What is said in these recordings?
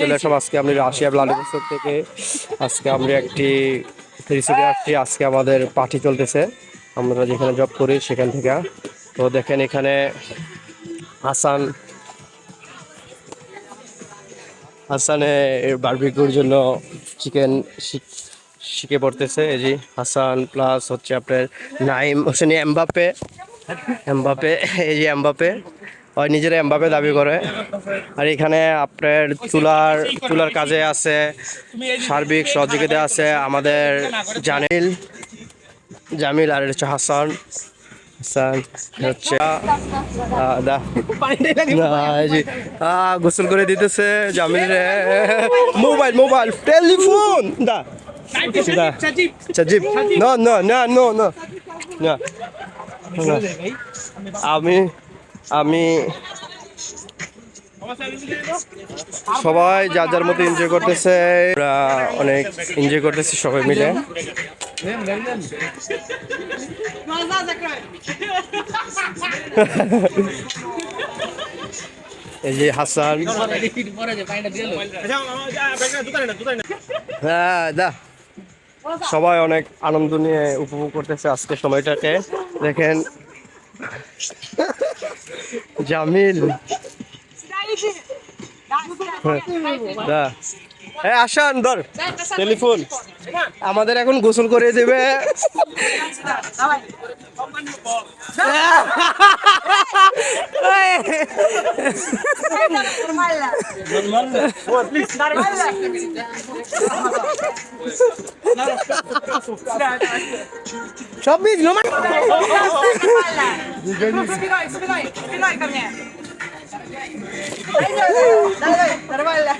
চলে আসলাম আজকে আমি রাশিয়া ব্লাডিভস্টক থেকে। আজকে আমরা একটি রিসোর্টে আসছি আজকে আমাদের পার্টি চলতেছে। আমরা যেখানে জব করি সেখান থেকে। তো দেখেন এখানে হাসান হাসানে বারবিকিউর জন্য চিকেন শিখে পড়তেছে। এই যে হাসান প্লাস হচ্ছে আপনার নাইম হোসেন এমবাপে এমবাপে এই যে এমবাপে ওই নিজের এমবাপে দাবি করে। আর এখানে আপনার চুলার চুলার কাজে আছে, সার্বিক সহযোগিতা আছে আমাদের জামিল জামিল আর হচ্ছে হাসান। গোসল করে দিতেছে জামিল মোবাইল মোবাইল, টেলিফোন, দা নো নো, না। আমি আমি সবাই যার যার মতো এনজয় করতেছে অনেক এনজয় করতেছি সবাই মিলে। এই যে হাসান। হ্যাঁ দা সবাই অনেক আনন্দ নিয়ে উপভোগ করতেছে আজকে সময়টাকে। দেখেন। জামিল দা এ আসান ধর টেলিফোন আমাদের এখন গোসল করে দেবে সব বীজ নোমান Спиной, спиной, спиной ко мне. Давай, нормально.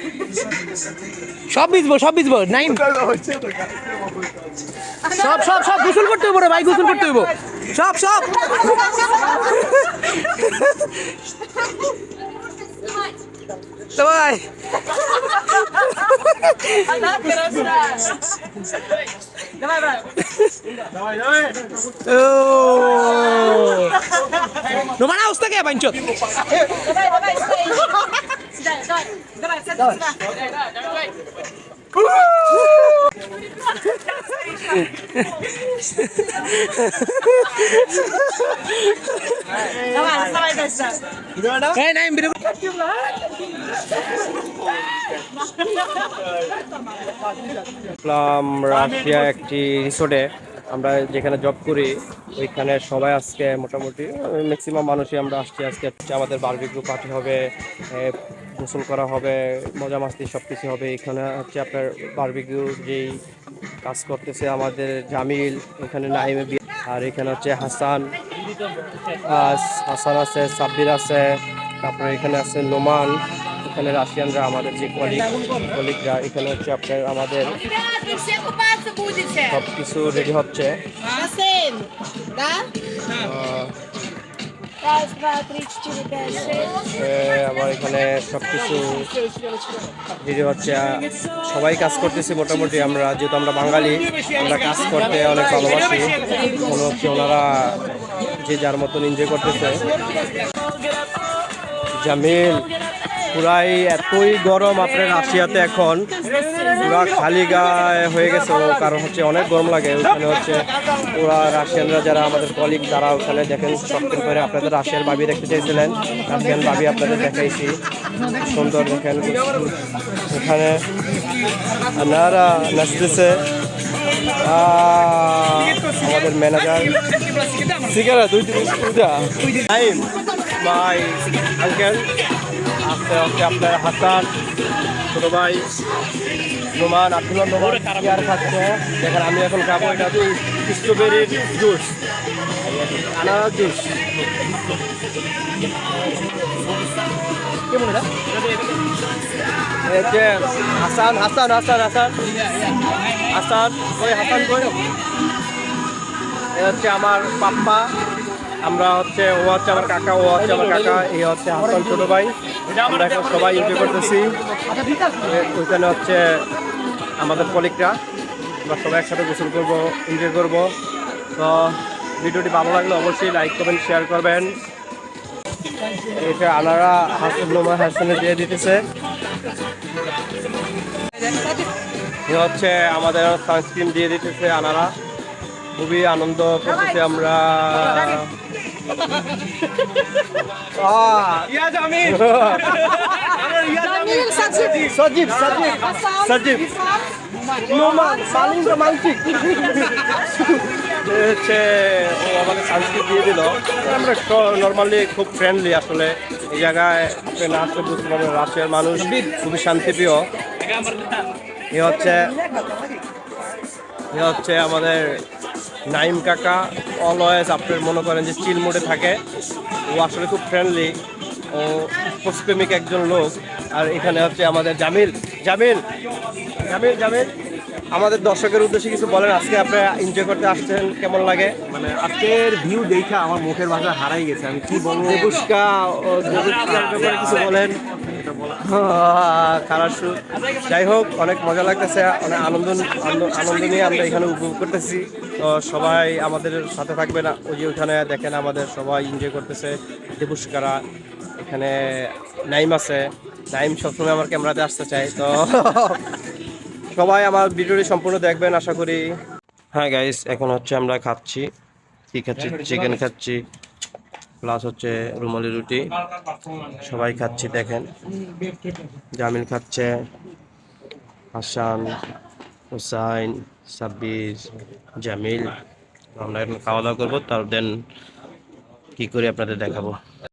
সব বিজবো সব বিজবো নাইম সব সব সব গোসল করতে হইব রে ভাই গোসল করতে হইব সব সব ভাই Она красавица. Давай, брат. নোমানা অবস্থা কে বাইঞ্চত Давай, давай, стой. Сюда, давай. Давай, садись сюда. Давай, доставай রাশিয়া একটি রিসোর্টে আমরা যেখানে জব করি, ওইখানে সবাই আজকে মোটামুটি ম্যাক্সিমাম মানুষই আমরা আসছি আজকে। আমাদের বারবিকিউ পার্টি হবে গোসল করা হবে মজা মাস্তি সব কিছু হবে। এখানে হচ্ছে আপনার বারবিকিউ যেই কাজ করতেছে আমাদের জামিল এখানে নাইমে আর এখানে হচ্ছে হাসান। হাসান আছে সাব্বির আছে তারপরে এখানে আছে নোমান। এখানে রাশিয়ানরা আমাদের যে কলিগ কলিগরা এখানে হচ্ছে আপনার আমাদের সব কিছু রেডি হচ্ছে আমার এখানে সব কিছু ভিডিও হচ্ছে সবাই কাজ করতেছি মোটামুটি, আমরা যেহেতু আমরা বাঙালি, আমরা কাজ করতে অনেক ভালোবাসি। মনে হচ্ছে ওনারা যে যার মতন এনজয় করতেছে। জামিল পুরাই এতই গরম আপনার রাশিয়াতে এখন পুরা খালি গায়ে হয়ে গেছে কারণ হচ্ছে অনেক গরম লাগে ওখানে হচ্ছে পুরা রাশিয়ানরা যারা আমাদের কলিগ তারা ওখানে দেখেন শক্তের করে আপনাদের রাশিয়ার বাবি দেখতে চাইছিলেন রাশিয়ান বাবি আপনাদের দেখাইছি সুন্দর দেখেন এখানে নারা নাচতেছে আমাদের ম্যানেজার সিগারা দুই দুইটা টাইম মাই আঙ্কেল আস্তে আস্তে আপনার হাসান, ছোট ভাই নোমান, আব্দুল্লাহ নোমান চেয়ার খাচ্ছে দেখেন, আমি এখন খাব এটা তো স্ট্রবেরির জুস আনারস জুস হাসান হাসান হাসান হাসান। হাসান, কই হাসান কই? এ হচ্ছে আমার পাপ্পা, আমরা হচ্ছে ও হচ্ছে আমার কাকা, ও হচ্ছে আমার কাকা, এই হচ্ছে হাসান ছোট ভাই। আমরা এখন সবাই এনজয় করতেছি। ওইখানে হচ্ছে আমাদের কলিগরা আমরা সবাই একসাথে গোসল করব এনজয় করব। তো ভিডিওটি ভালো লাগলে অবশ্যই লাইক করবেন শেয়ার করবেন। এটা আনারা হাসান নোমা হাসানে দিয়ে দিতেছে। হচ্ছে আমাদের সানস্ক্রিন দিয়ে দিতেছে আনারা। খুবই আনন্দ করতেছি আমরা। আহ, Jamil, Sajid. Sajib Sajib Hassan. Sajib Noman Mullin romantic হচ্ছে ও আমাদের সানস্ক্রিন দিয়ে দিল। আমরা নর্মালি খুব ফ্রেন্ডলি আসলে। এই জায়গায় আপনি না আসলে বুঝতে পারবেন রাশিয়ার মানুষ খুবই শান্তিপ্রিয়। এ হচ্ছে এ হচ্ছে আমাদের নাইম কাকা অলওয়েজ আপনার মনে করেন যে চিল মোডে থাকে। ও আসলে খুব ফ্রেন্ডলি ও স্পোর্টসপ্রেমিক একজন লোক। আর এখানে হচ্ছে আমাদের জামিল জামিল জামিল জামিল। আমাদের দর্শকের উদ্দেশ্যে কিছু বলেন আজকে আপনারা এনজয় করতে আসছেন কেমন লাগে? মানে আজকের ভিউ দেখে আমার মুখের ভাষা হারাই গেছে আমি কি বলব? দেবুস্কা ও ব্যাপারে কিছু বলেন। খারাসু যাই হোক অনেক মজা লাগতেছে অনেক আনন্দ আনন্দ- নিয়ে আমরা এখানে উপভোগ করতেছি। তো সবাই আমাদের সাথে থাকবে না ওই যে ওখানে দেখেন আমাদের সবাই এনজয় করতেছে দেবুস্কারা এখানে নাইম আছে। নাইম সবসময় আমার ক্যামেরাতে আসতে চাই তো সবাই আমার ভিডিওটি সম্পূর্ণ দেখবেন আশা করি। হ্যাঁ গাইস এখন হচ্ছে আমরা খাচ্ছি কি খাচ্ছি? চিকেন খাচ্ছি। প্লাস হচ্ছে রুমালি রুটি। সবাই খাচ্ছি, দেখেন। জামিল খাচ্ছে। হাসান, হুসাইন, সাব্বির, জামিল। আমরা এখন খাওয়া দাওয়া করব, তার দেন কি করে আপনাদের দেখাবো।